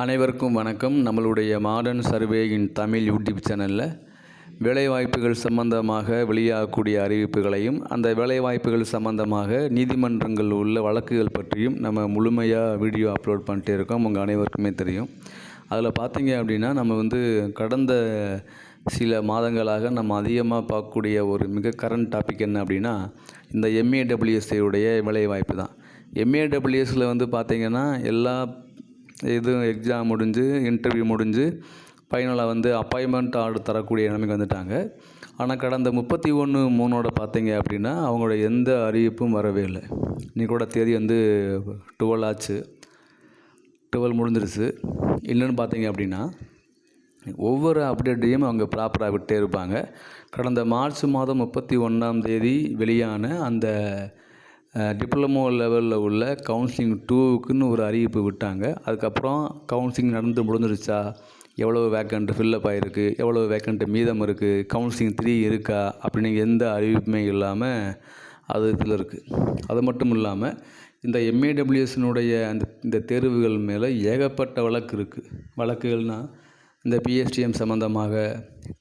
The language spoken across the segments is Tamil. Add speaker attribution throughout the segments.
Speaker 1: அனைவருக்கும் வணக்கம். நம்மளுடைய மாடர்ன் சர்வேயின் தமிழ் யூடியூப் சேனலில் வேலைவாய்ப்புகள் சம்பந்தமாக வெளியாகக்கூடிய அறிவிப்புகளையும் அந்த வேலைவாய்ப்புகள் சம்பந்தமாக நீதிமன்றங்கள் உள்ள வழக்குகள் பற்றியும் நம்ம முழுமையாக வீடியோ அப்லோட் பண்ணிட்டே இருக்கோம். உங்கள் அனைவருக்குமே தெரியும். அதில் பார்த்தீங்க அப்படின்னா நம்ம வந்து கடந்த சில மாதங்களாக நம்ம அதிகமாக பார்க்கக்கூடிய ஒரு மிக கரண்ட் டாபிக் என்ன அப்படின்னா இந்த எம்ஏடபிள்யூஎஸ்ஐயுடைய வேலைவாய்ப்பு தான். எம்ஏடபிள்யூஎஸில் வந்து பார்த்திங்கன்னா எல்லா இதுவும் எக்ஸாம் முடிஞ்சு இன்டர்வியூ முடிஞ்சு ஃபைனலாக வந்து அப்பாயின்மெண்ட் ஆர்டர் தரக்கூடிய நிலைமைக்கு வந்துட்டாங்க. ஆனால் கடந்த முப்பத்தி ஒன்று மூணோட பார்த்தீங்க அப்படின்னா அவங்களோட எந்த அறிவிப்பும் வரவே இல்லை. நீ கூட தேதி வந்து டுவெல் ஆச்சு. டுவெல் முடிஞ்சிருச்சு. இல்லைன்னு பார்த்தீங்க அப்படின்னா ஒவ்வொரு அப்டேட்டையும் அவங்க ப்ராப்பராக விட்டே இருப்பாங்க. கடந்த மார்ச் மாதம் முப்பத்தி ஒன்றாம் தேதி வெளியான அந்த டிப்ளமோ லெவலில் உள்ள கவுன்சிலிங் டூவுக்குன்னு ஒரு அறிவிப்பு விட்டாங்க. அதுக்கப்புறம் கவுன்சிலிங் நடந்து முடிஞ்சிருச்சா? எவ்வளோ வேக்கண்ட் ஃபில்லப் ஆகிருக்கு எவ்வளோ வேக்கண்ட் மீதம் இருக்குது கவுன்சிலிங் த்ரீ இருக்கா? அப்படின்னு எந்த அறிவிப்புமே இல்லாமல் அது இதில் இருக்குது அது மட்டும் இல்லாமல் இந்த எம்ஏடபிள்யூஎஸ்னுடைய அந்த இந்த தேர்வுகள் மேலே ஏகப்பட்ட வழக்கு இருக்குது வழக்குகள்னால் இந்த பிஎஸ்டிஎம் சம்மந்தமாக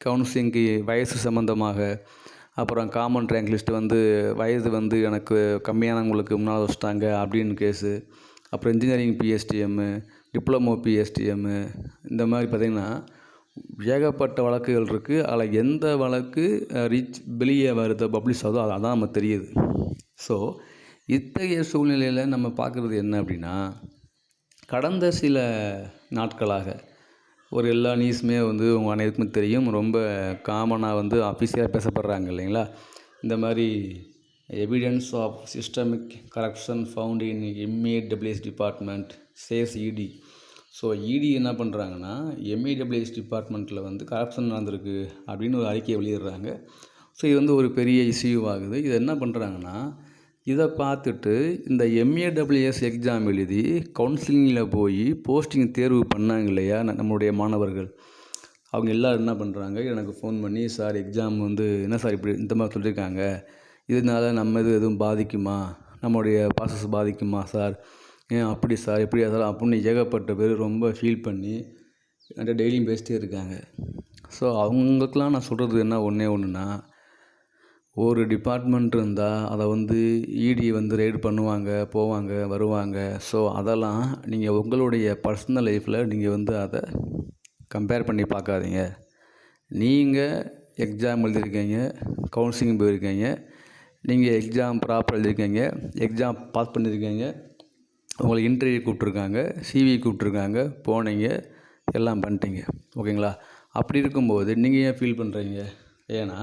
Speaker 1: கவுன்சிலிங்க்கு வயசு சம்மந்தமாக அப்புறம் காமன் ரேங்க் லிஸ்ட்டு வந்து வயது வந்து எனக்கு கம்மியானவங்களுக்கு முன்னால் வச்சுட்டாங்க அப்படின்னு கேஸு அப்புறம் இன்ஜினியரிங் பிஎஸ்டிஎம்மு டிப்ளமோ பிஎஸ்டிஎம்மு இந்த மாதிரி பார்த்திங்கன்னா ஏகப்பட்ட வழக்குகள் இருக்குது அதில் எந்த வழக்கு ரீச் வெளியே வருது பப்ளிஷ் ஆகுதோ அது அதான் நம்ம தெரியுது. ஸோ இத்தகைய சூழ்நிலையில் நம்ம பார்க்குறது என்ன அப்படின்னா கடந்த சில நாட்களாக ஒரு எல்லா நியூஸுமே வந்து உங்கள் அனைவருக்குமே தெரியும். ரொம்ப காமனாக வந்து அஃபிஷியலாக பேசப்படுறாங்க இல்லைங்களா? இந்த மாதிரி evidence of systemic corruption found in MAWS department says ED so ED என்ன பண்ணுறாங்கன்னா எம்ஏடபிள்யூஎஸ் டிபார்ட்மெண்ட்டில் வந்து கரப்ஷன் நடந்திருக்கு அப்படின்னு ஒரு அறிக்கையை வெளியிடுறாங்க. ஸோ இது வந்து ஒரு பெரிய இஷ்யூ ஆகுது இது என்ன பண்ணுறாங்கன்னா இதை பார்த்துட்டு இந்த எம்ஏடபிள்யூஎஸ் எக்ஸாம் எழுதி கவுன்சிலிங்கில் போய் போஸ்டிங் தேர்வு பண்ணாங்க இல்லையா? நம்மளுடைய மாணவர்கள். அவங்க எல்லோரும் என்ன பண்ணுறாங்க எனக்கு ஃபோன் பண்ணி சார் எக்ஸாம் வந்து என்ன சார் இப்படி இந்த மாதிரி சொல்லியிருக்காங்க இதனால் நம்ம இது எதுவும் பாதிக்குமா? நம்மளுடைய ப்ராசஸ் பாதிக்குமா சார்? ஏன் அப்படி சார்? எப்படியா சார் அப்படின்னு ஏகப்பட்ட பேர் ரொம்ப ஃபீல் பண்ணி நிறைய டெய்லியும் பேசிட்டே இருக்காங்க. ஸோ அவங்களுக்கெலாம் நான் சொல்கிறது என்ன ஒன்றே ஒன்றுனா ஒரு டிபார்ட்மெண்ட் இருந்தால் அதை வந்து இடி வந்து ரெய்டு பண்ணுவாங்க போவாங்க வருவாங்க. ஸோ அதெல்லாம் நீங்கள் உங்களுடைய பர்சனல் லைஃப்பில் நீங்கள் வந்து அதை கம்பேர் பண்ணி பார்க்காதீங்க. நீங்கள் எக்ஸாம் எழுதியிருக்கீங்க கவுன்சிலிங் போயிருக்கீங்க நீங்கள் எக்ஸாம் ப்ராப்பர் எழுதியிருக்கீங்க எக்ஸாம் பாஸ் பண்ணியிருக்கீங்க உங்களை இன்டர்வியூ கூப்பிட்ருக்காங்க சிவி கூப்பிட்ருக்காங்க போனீங்க எல்லாம் பண்ணிட்டீங்க. ஓகேங்களா அப்படி இருக்கும்போது நீங்கள் ஏன் ஃபீல் பண்ணுறீங்க ஏன்னா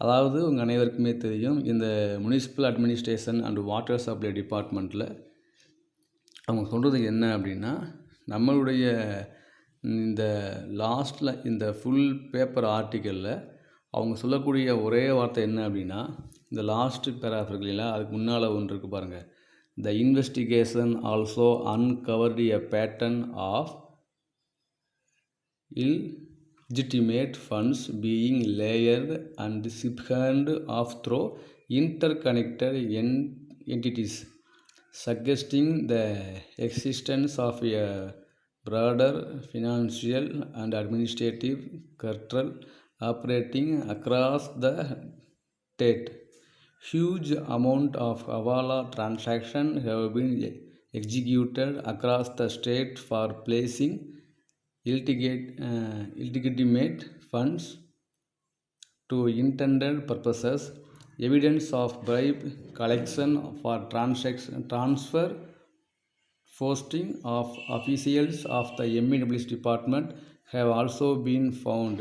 Speaker 1: அதாவது உங்கள் அனைவருக்குமே தெரியும் இந்த municipal administration and water supply டிபார்ட்மெண்ட்டில் அவங்க சொல்கிறது என்ன அப்படின்னா நம்மளுடைய இந்த லாஸ்ட்டில் இந்த ஃபுல் பேப்பர் ஆர்டிக்கலில் அவங்க சொல்லக்கூடிய ஒரே வார்த்தை என்ன அப்படின்னா இந்த லாஸ்ட்டு பேராஃப் இருக்கு இல்லைங்களா அதுக்கு முன்னால் ஒன்று இருக்குது பாருங்கள் the investigation also uncovered a pattern of will legitimate funds being layered and siphoned off through interconnected en- entities, suggesting the existence of a broader financial and administrative cartel operating across the state. Huge amount of Avala transactions have been executed across the state for placing illegate, uh, illegitimate funds to intended purposes, evidence of bribe collection for transaction transfer, posting of officials of the MEWS department have also been found.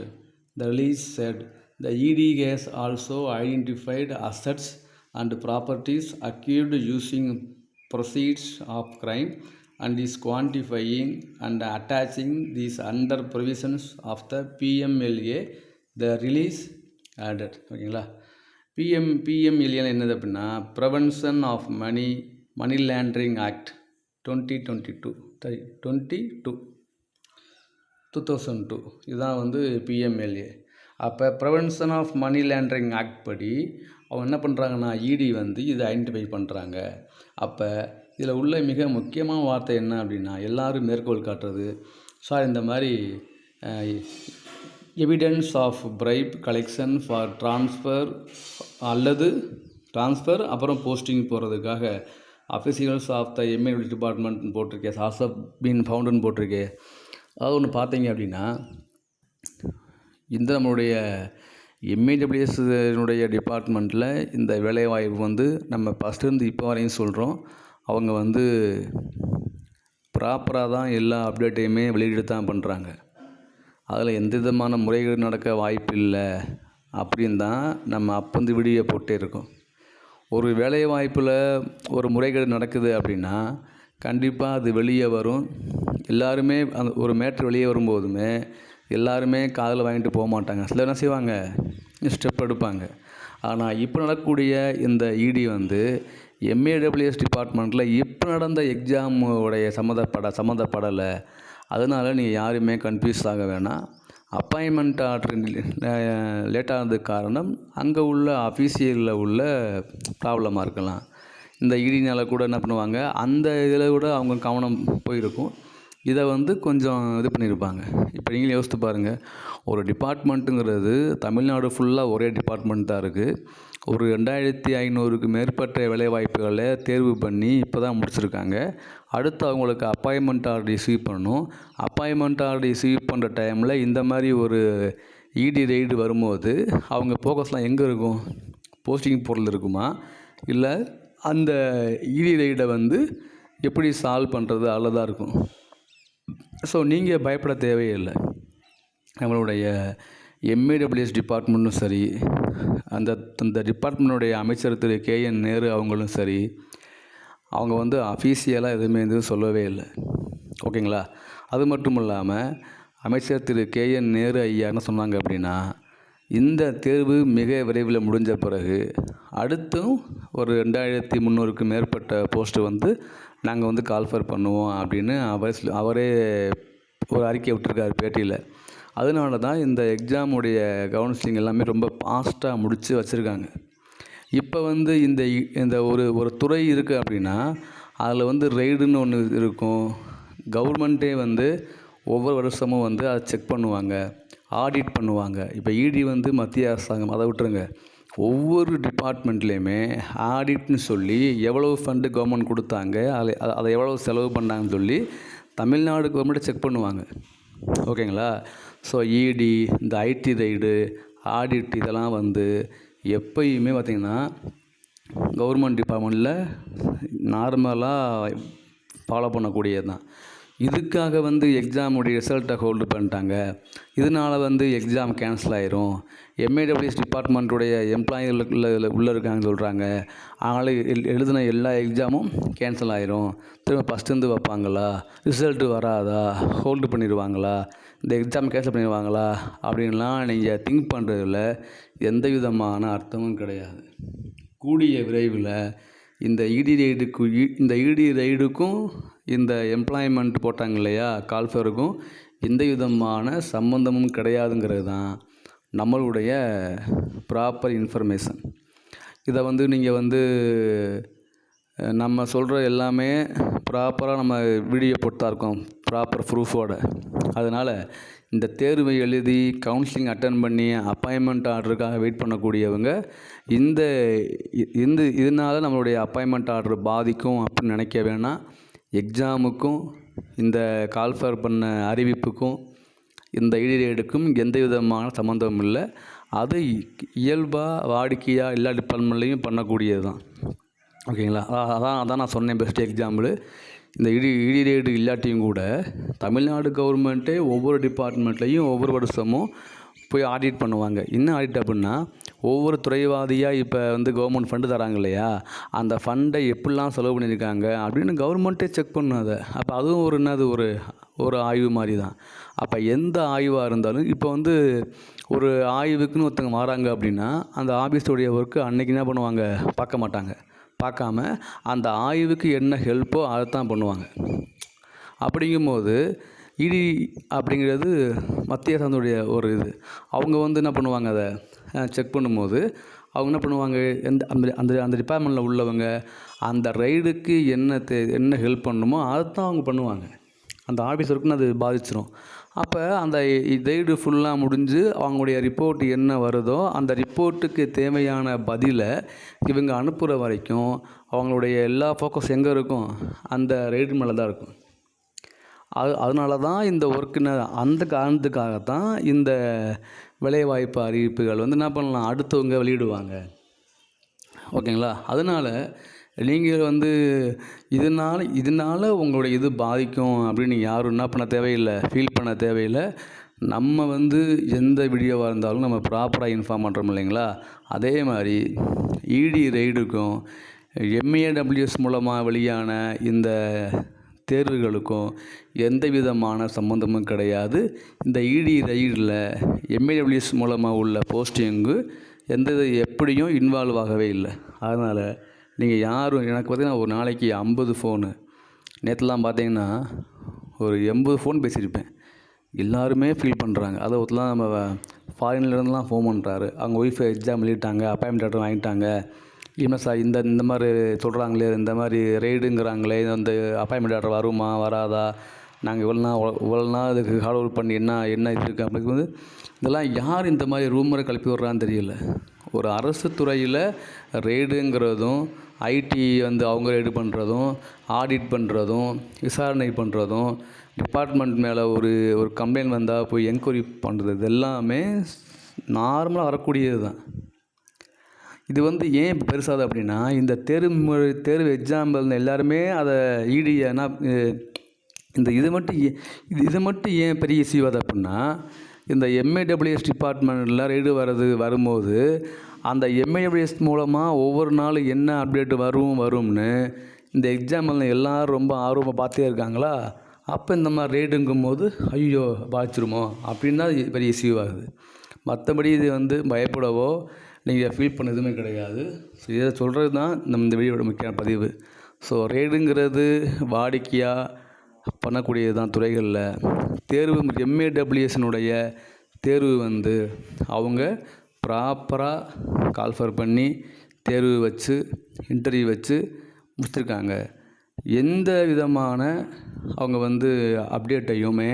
Speaker 1: The release said the ED has also identified assets and properties acquired using proceeds of crime and is quantifying and attaching these under provisions of the P M L A the release order ஓகேங்களா பிஎம் பிஎம்எல்ஏன்னு என்னது அப்படின்னா prevention of money money laundering act twenty twenty two சரி twenty two two thousand two இதுதான் வந்து பிஎம்எல்ஏ அப்போ prevention of money laundering act படி அவங்க என்ன பண்ணுறாங்கன்னா இடி வந்து இதை ஐடென்டிஃபை பண்ணுறாங்க அப்போ இதில் உள்ள மிக முக்கியமான வார்த்தை என்ன அப்படின்னா எல்லாரும் மேற்கோள் காட்டுறது. சார் இந்த மாதிரி evidence of bribe collection for transfer அல்லது ட்ரான்ஸ்ஃபர் அப்புறம் போஸ்டிங் போகிறதுக்காக officials of the MA department போட்டிருக்கேன் சாசப் பீன் ஃபவுண்டுன்னு போட்டிருக்கேன் அதாவது ஒன்று பார்த்தீங்க அப்படின்னா இந்த நம்மளுடைய எம்ஏடபிள்யூஎஸ்னுடைய டிபார்ட்மெண்ட்டில் இந்த வேலைவாய்ப்பு வந்து நம்ம ஃபஸ்ட்டுருந்து இப்போ வரையும் சொல்கிறோம் அவங்க வந்து ப்ராப்பராக தான் எல்லா அப்டேட்டையுமே வெளியிட்டு தான் பண்ணுறாங்க அதில் எந்த விதமான முறைகேடு நடக்க வாய்ப்பு இல்லை அப்படின்னு தான் நம்ம அப்பந்து வீடியோ போட்டே இருக்கோம். ஒரு வேலை வாய்ப்பில் ஒரு முறைகேடு நடக்குது அப்படின்னா கண்டிப்பாக அது வெளியே வரும். எல்லாருமே அந்த ஒரு மேட்ரு வெளியே வரும்போதுமே எல்லாருமே காதில் வாங்கிட்டு போக மாட்டாங்க. சிலர் என்ன செய்வாங்க? ஸ்டெப் எடுப்பாங்க. ஆனால் இப்போ நடக்கக்கூடிய இந்த இடி வந்து எம்ஏடபிள்யூஎஸ் டிபார்ட்மெண்ட்டில் இப்போ நடந்த எக்ஸாம் உடைய சம்மந்தப்பட சம்மந்தப்படலை. அதனால் நீங்கள் யாருமே கன்ஃபியூஸ் ஆக வேணாம். அப்பாயின்மெண்ட் ஆர்டர் லேட்டானதுக்கு காரணம் அங்கே உள்ள அஃபீஷியலில் உள்ள ப்ராப்ளமாக இருக்கலாம். இந்த இடினால் கூட என்ன பண்ணுவாங்க அந்த இதில் கூட அவங்க கவனம் போயிருக்கும். இதை வந்து கொஞ்சம் இது பண்ணியிருப்பாங்க. இப்போ நீங்களே யோசித்து பாருங்கள் ஒரு டிபார்ட்மெண்ட்டுங்கிறது தமிழ்நாடு ஃபுல்லாக ஒரே டிபார்ட்மெண்ட் தான் இருக்குது ஒரு ரெண்டாயிரத்தி ஐநூறுக்கு மேற்பட்ட வேலைவாய்ப்புகளை தேர்வு பண்ணி இப்போ தான் முடிச்சிருக்காங்க. அடுத்து அவங்களுக்கு அப்பாயின்மெண்ட் ஆர்டர் ரிசீவ் பண்ணணும். அப்பாயின்மெண்ட் ஆர்டர் ரிசீவ் பண்ணுற டைமில் இந்த மாதிரி ஒரு இடி ரெய்டு வரும்போது அவங்க ஃபோக்கஸ்லாம் எங்கே இருக்கும்? போஸ்டிங் பொருள் இருக்குமா? இல்லை அந்த இடி ரெய்டை வந்து எப்படி சால்வ் பண்ணுறது அவ்வளோதான் இருக்கும். ஸோ நீங்கள் பயப்பட தேவையில்லை. நம்மளுடைய எம்ஏடபிள்யூஎஸ் டிபார்ட்மெண்ட்டும் சரி அந்த அந்த டிபார்ட்மெண்ட்டுடைய அமைச்சர் திரு கே என் நேரு அவங்களும் சரி அவங்க வந்து அஃபீஷியலாக எதுவுமே எதுவும் சொல்லவே இல்லை. ஓகேங்களா? அது மட்டும் இல்லாமல் அமைச்சர் திரு கே என் நேரு ஐயா என்ன சொன்னாங்க அப்படின்னா இந்த தேர்வு மிக விரைவில் முடிஞ்ச பிறகு அடுத்தும் ஒரு ரெண்டாயிரத்தி முந்நூறுக்கு மேற்பட்ட போஸ்ட்டு வந்து நாங்கள் வந்து கால்ஃபர் பண்ணுவோம் அப்படின்னு அவர் அவரே ஒரு அறிக்கை விட்டுருக்காரு பேட்டியில். அதனால தான் இந்த எக்ஸாமுடைய கவுன்சிலிங் எல்லாமே ரொம்ப ஃபாஸ்ட்டாக முடித்து வச்சுருக்காங்க. இப்போ வந்து இந்த இ- இந்த ஒரு ஒரு துறை இருக்குது அப்படின்னா அதில் வந்து ரெய்டுன்னு ஒன்று இருக்கும். கவர்மெண்ட்டே வந்து ஒவ்வொரு வருஷமும் வந்து அதை செக் பண்ணுவாங்க ஆடிட் பண்ணுவாங்க. இப்போ இடி வந்து மத்திய அரசாங்கம் அதை விட்டுருங்க. ஒவ்வொரு டிபார்ட்மெண்ட்லேயுமே ஆடிட்னு சொல்லி எவ்வளவு ஃபண்டு கவர்மெண்ட் கொடுத்தாங்க அதை அதை- அதை எவ்வளோ செலவு பண்ணாங்கன்னு சொல்லி தமிழ்நாடு கவர்மெண்ட்டை செக் பண்ணுவாங்க. ஓகேங்களா? ஸோ இடி இந்த ஐடி ரைடு ஆடிட் இதெல்லாம் வந்து எப்பயுமே பார்த்திங்கன்னா கவர்மெண்ட் டிபார்ட்மெண்ட்டில் நார்மலாக ஃபாலோ பண்ணக்கூடியது தான் இதுக்காக வந்து எக்ஸாமுடைய ரிசல்ட்டை ஹோல்டு பண்ணிட்டாங்க. இதனால் வந்து எக்ஸாம் கேன்சல் ஆயிரும். எம்ஏடபிள்யூஎஸ் டிபார்ட்மெண்ட்டுடைய எம்ப்ளாயிகள் உள்ள உள்ளே இருக்காங்கன்னு சொல்கிறாங்க அவங்கள எல் எழுதின எல்லா எக்ஸாமும் கேன்சல் ஆயிரும். திரும்ப ஃபஸ்ட்டுருந்து வைப்பாங்களா? ரிசல்ட்டு வராதா? ஹோல்டு பண்ணிடுவாங்களா? இந்த எக்ஸாம் கேன்சல் பண்ணிடுவாங்களா? அப்படின்லாம் நீங்கள் திங்க் பண்ணுறதில் எந்த விதமான அர்த்தமும் கிடையாது. கூடிய விரைவில் இந்த இடி ரைடுக்கு e, இந்த இடி ரைடுக்கும் இந்த எம்ப்ளாய்மெண்ட் போட்டாங்க இல்லையா கால்ஃபருக்கும் எந்த விதமான சம்மந்தமும் கிடையாதுங்கிறது தான் நம்மளுடைய ப்ராப்பர் இன்ஃபர்மேஷன் இதை வந்து நீங்கள் வந்து நம்ம சொல்கிற எல்லாமே ப்ராப்பராக நம்ம வீடியோ போட்டு தான் இருக்கோம் ப்ராப்பர் ப்ரூஃபோடு அதனால் இந்த தேர்வை எழுதி கவுன்சிலிங் அட்டன் பண்ணி அப்பாயின்மெண்ட் ஆர்டருக்காக வெயிட் பண்ணக்கூடியவங்க இந்த இந்த இதனால் நம்மளுடைய அப்பாயின்மெண்ட் ஆர்டர் பாதிக்கும் அப்படின்னு நினைக்க வேணாம். எக்ஸாமுக்கும் இந்த கால்ஃபர் பண்ண அறிவிப்புக்கும் இந்த இடிரேடுக்கும் எந்த விதமான சம்மந்தமும் இல்லை. அது இயல்பாக வாடிக்கையாக எல்லா டிபார்ட்மெண்ட்லேயும் பண்ணக்கூடியது தான் ஓகேங்களா? அதான் அதான் நான் சொன்னேன் பெஸ்ட் எக்ஸாம்பிள் இந்த இடி இடி ரேடு இல்லாட்டியும் கூட தமிழ்நாடு கவர்மெண்ட்டே ஒவ்வொரு டிபார்ட்மெண்ட்லேயும் ஒவ்வொரு வருஷமும் போய் ஆடிட் பண்ணுவாங்க. என்ன ஆடிட் அப்படின்னா ஒவ்வொரு துறைவாதியாக இப்போ வந்து கவர்மெண்ட் ஃபண்டு தராங்க இல்லையா? அந்த ஃபண்டை எப்படிலாம் செலவு பண்ணியிருக்காங்க அப்படின்னு கவர்மெண்ட்டே செக் பண்ணும் அதை. அப்போ அதுவும் ஒரு என்னது ஒரு ஒரு ஆய்வு மாதிரி தான் அப்போ எந்த ஆய்வாக இருந்தாலும் இப்போ வந்து ஒரு ஆய்வுக்குன்னு ஒருத்தங்க வராங்க அப்படின்னா அந்த ஆஃபீஸோடைய ஒர்க்கு அன்றைக்கி என்ன பண்ணுவாங்க? பார்க்க மாட்டாங்க. பார்க்காம அந்த ஆய்வுக்கு என்ன ஹெல்ப்போ அதை தான் பண்ணுவாங்க. அப்படிங்கும்போது இடி அப்படிங்கிறது மத்திய அரசாங்கத்துடைய ஒரு இது. அவங்க வந்து என்ன பண்ணுவாங்க அதை செக் பண்ணும்போது அவங்க என்ன பண்ணுவாங்க எந்த அந்த அந்த அந்த டிபார்ட்மெண்ட்டில் உள்ளவங்க அந்த ரைடுக்கு என்ன தே என்ன ஹெல்ப் பண்ணணுமோ அதைத்தான் அவங்க பண்ணுவாங்க. அந்த ஆஃபீஸருக்குன்னு அது பாதிச்சிடும் அப்போ அந்த ரைடு ஃபுல்லாக முடிஞ்சு அவங்களுடைய ரிப்போர்ட் என்ன வருதோ அந்த ரிப்போர்ட்டுக்கு தேவையான பதிலை இவங்க அனுப்புகிற வரைக்கும் அவங்களுடைய எல்லா ஃபோக்கஸ் எங்கே இருக்கும்? அந்த ரைடு மேலே தான் இருக்கும். அது அதனால தான் இந்த ஒர்க்குன்னு அந்த காரணத்துக்காகத்தான் இந்த விலைவாய்ப்பு அறிவிப்புகள் வந்து என்ன பண்ணலாம்? அடுத்தவங்க வெளியிடுவாங்க. ஓகேங்களா? அதனால் நீங்கள் வந்து இதனால் இதனால் உங்களுடைய இது பாதிக்கும் அப்படின்னு யாரும் என்ன பண்ண தேவையில்லை ஃபீல் பண்ண தேவையில்லை. நம்ம வந்து எந்த வீடியோவாக இருந்தாலும் நம்ம ப்ராப்பராக இன்ஃபார்ம் பண்ணுறோம் இல்லைங்களா? அதே மாதிரி இடி ரெய்டுக்கும் எம்ஏடபிள்யூஎஸ் மூலமாக வெளியான இந்த தேர்வுகளுக்கும் எந்த விதமான சம்மந்தமும் கிடையாது. இந்த இடி ரைடில் எம்ஏடபிள்யூஎஸ் மூலமாக உள்ள போஸ்டிங்கு எந்த எப்படியும் இன்வால்வ் ஆகவே இல்லை. அதனால் நீங்கள் யாரும் எனக்கு பார்த்தீங்கன்னா ஒரு நாளைக்கு ஐம்பது ஃபோனு. நேற்றுலாம் பார்த்தீங்கன்னா ஒரு எண்பது ஃபோன் பேசியிருப்பேன். எல்லாருமே ஃபீல் பண்ணுறாங்க அதை ஒருத்தலாம் நம்ம ஃபாரின்லேருந்துலாம் ஃபோன் பண்ணுறாரு அவங்க ஒய்ஃப் எக்ஸாம் எழுதிட்டாங்க அப்பாயின்மெண்ட் லெட்டர் வாங்கிட்டாங்க. இல்லை சார் இந்த இந்த மாதிரி சொல்கிறாங்களே இந்த மாதிரி ரெய்டுங்கிறாங்களே இந்த அப்பாயின்மெண்ட் லெட்டர் வருமா வராதா? நாங்கள் இவ்வளோ நாள் இவ்வளோ நாள் அதுக்கு ஹார்ட் ஒர்க் பண்ணி என்ன என்ன இது இருக்குது அப்படின்னு வந்து இதெல்லாம் யார் இந்த மாதிரி ரூமரை கலப்பி விட்றான்னு தெரியல. ஒரு அரசு துறையில் ரெய்டுங்கிறதும் ஐடி வந்து அவங்க ரெய்டு பண்ணுறதும் ஆடிட் பண்ணுறதும் விசாரணை பண்ணுறதும் டிபார்ட்மெண்ட் மேலே ஒரு ஒரு கம்ப்ளைண்ட் வந்தால் போய் என்கொயரி பண்ணுறது இது எல்லாமே நார்மலாக வரக்கூடியது தான் இது வந்து ஏன் இப்போ பெருசாகுது அப்படின்னா இந்த தேர்வு முறை தேர்வு எக்ஸாம்பிள் எல்லாருமே அதை ஈடி என்ன இந்த இது மட்டும் இது இது மட்டும் ஏன் பெரிய இஷ்யூ அப்படின்னா இந்த எம்ஏடபிள்யூஎஸ் டிபார்ட்மெண்ட்டில் ரெய்டு வர்றது வரும்போது அந்த எம்ஏஎஸ் மூலமாக ஒவ்வொரு நாளும் என்ன அப்டேட் வரும் வரும்னு இந்த எக்ஸாம்பிள் எல்லோரும் ரொம்ப ஆர்வமாக பார்த்தே இருக்காங்களா? அப்போ இந்த மாதிரி ரேட்டுங்கும் போது ஐயோ பாய்ச்சிருமோ அப்படின்னு தான் பெரிய இஷ்யூ ஆகுது. மற்றபடி இது வந்து பயப்படவோ நீங்கள் ஃபீல் பண்ண எதுவுமே கிடையாது. ஸோ இதை சொல்கிறது தான் நம்ம இந்த வீடியோட முக்கியமான பதிவு. ஸோ ரேடுங்கிறது வாடிக்கையாக பண்ணக்கூடியது தான் துறைகளில். தேர்வு எம்ஏடபிள்யூஎஸ்னுடைய தேர்வு வந்து அவங்க ப்ராப்பராக கால்ஃபர் பண்ணி தேர்வு வச்சு இன்டர்வியூ வச்சு முடிச்சிருக்காங்க. எந்த விதமான அவங்க வந்து அப்டேட்டையுமே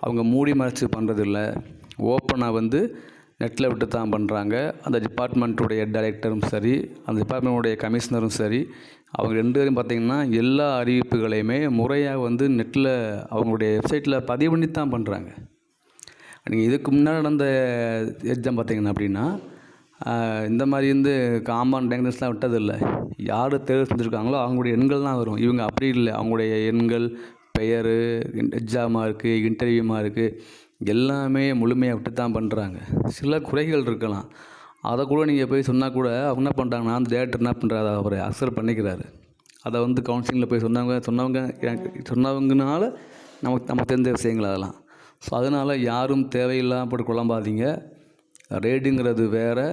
Speaker 1: அவங்க மூடி மறைச்சி பண்ணுறதில்ல ஓப்பனாக வந்து நெட்டில் விட்டு தான் பண்ணுறாங்க அந்த டிபார்ட்மெண்ட்டுடைய டைரக்டரும் சரி அந்த டிபார்ட்மெண்ட்டுடைய கமிஷனரும் சரி அவங்க ரெண்டு பேரும் பார்த்திங்கன்னா எல்லா அறிவிப்புகளையுமே முறையாக வந்து நெட்டில் அவங்களுடைய வெப்சைட்டில் பதிவு பண்ணி தான் பண்ணுறாங்க நீங்கள் இதுக்கு முன்னாடி நடந்த எக்ஸாம் பார்த்தீங்கன்னா அப்படின்னா இந்த மாதிரி வந்து காம்பவுண்ட் டேங்னஸ்லாம் விட்டதில்லை. யார் தேர்வு செஞ்சுருக்காங்களோ அவங்களுடைய எண்கள் தான் வரும். இவங்க அப்படி இல்லை. அவங்களுடைய எண்கள் பெயர் எக்ஸாமாக இருக்குது இன்டர்வியூமாக இருக்குது எல்லாமே முழுமையாக விட்டு தான் பண்ணுறாங்க சில குறைகள் இருக்கலாம். அதை கூட நீங்கள் போய் சொன்னால் கூட அவங்க என்ன பண்ணுறாங்கன்னா அந்த டேரக்டர் என்ன பண்ணுறாரு அவரை அக்செப்ட் பண்ணிக்கிறாரு. அதை வந்து கவுன்சிலிங்கில் போய் சொன்னவங்க சொன்னவங்க சொன்னவங்கனால நமக்கு நமக்கு தெரிஞ்ச விஷயங்கள் அதெல்லாம். ஸோ அதனால் யாரும் தேவையில்லாமல் குழம்பாதீங்க. ரேடுங்கிறது வேறு.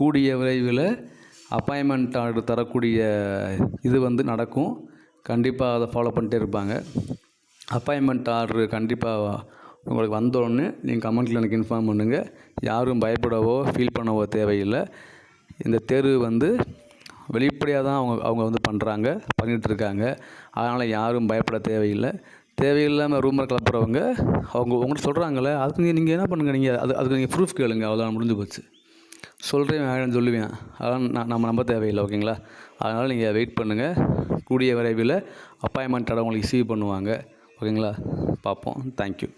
Speaker 1: கூடிய விரைவில் அப்பாயின்மெண்ட் ஆர்டர் தரக்கூடிய இது வந்து நடக்கும். கண்டிப்பாக அதை ஃபாலோ பண்ணிட்டே இருப்பாங்க. அப்பாயின்மெண்ட் ஆர்டர் கண்டிப்பாக உங்களுக்கு வந்தோடனே நீங்கள் கமெண்ட்டில் எனக்கு இன்ஃபார்ம் பண்ணுங்கள் யாரும் பயப்படவோ ஃபீல் பண்ணவோ தேவையில்லை. இந்த தேர்வு வந்து வெளிப்படையாக தான் அவங்க அவங்க வந்து பண்ணுறாங்க பண்ணிகிட்ருக்காங்க அதனால் யாரும் பயப்பட தேவையில்லை. தேவையில்லாமல் ரூமர் கிளப்புறவங்க அவங்க உங்கள்கிட்ட சொல்கிறாங்களே அதுக்கு நீங்கள் என்ன பண்ணுங்கள் நீங்கள் அது அதுக்கு நீங்கள் ப்ரூஃப் கேளுங்க அவ்வளோ முடிஞ்சு போச்சு. சொல்கிறேன் வேணும்னு சொல்லுவேன். அதெல்லாம் நான் நம்ம நம்ப தேவையில்லை ஓகேங்களா? அதனால் நீங்கள் வெயிட் பண்ணுங்கள் கூடிய விரைவில் அப்பாயின்மெண்ட் உங்களுக்கு ரிசீவ் பண்ணுவாங்க. ஓகேங்களா? பார்ப்போம். தேங்க்யூ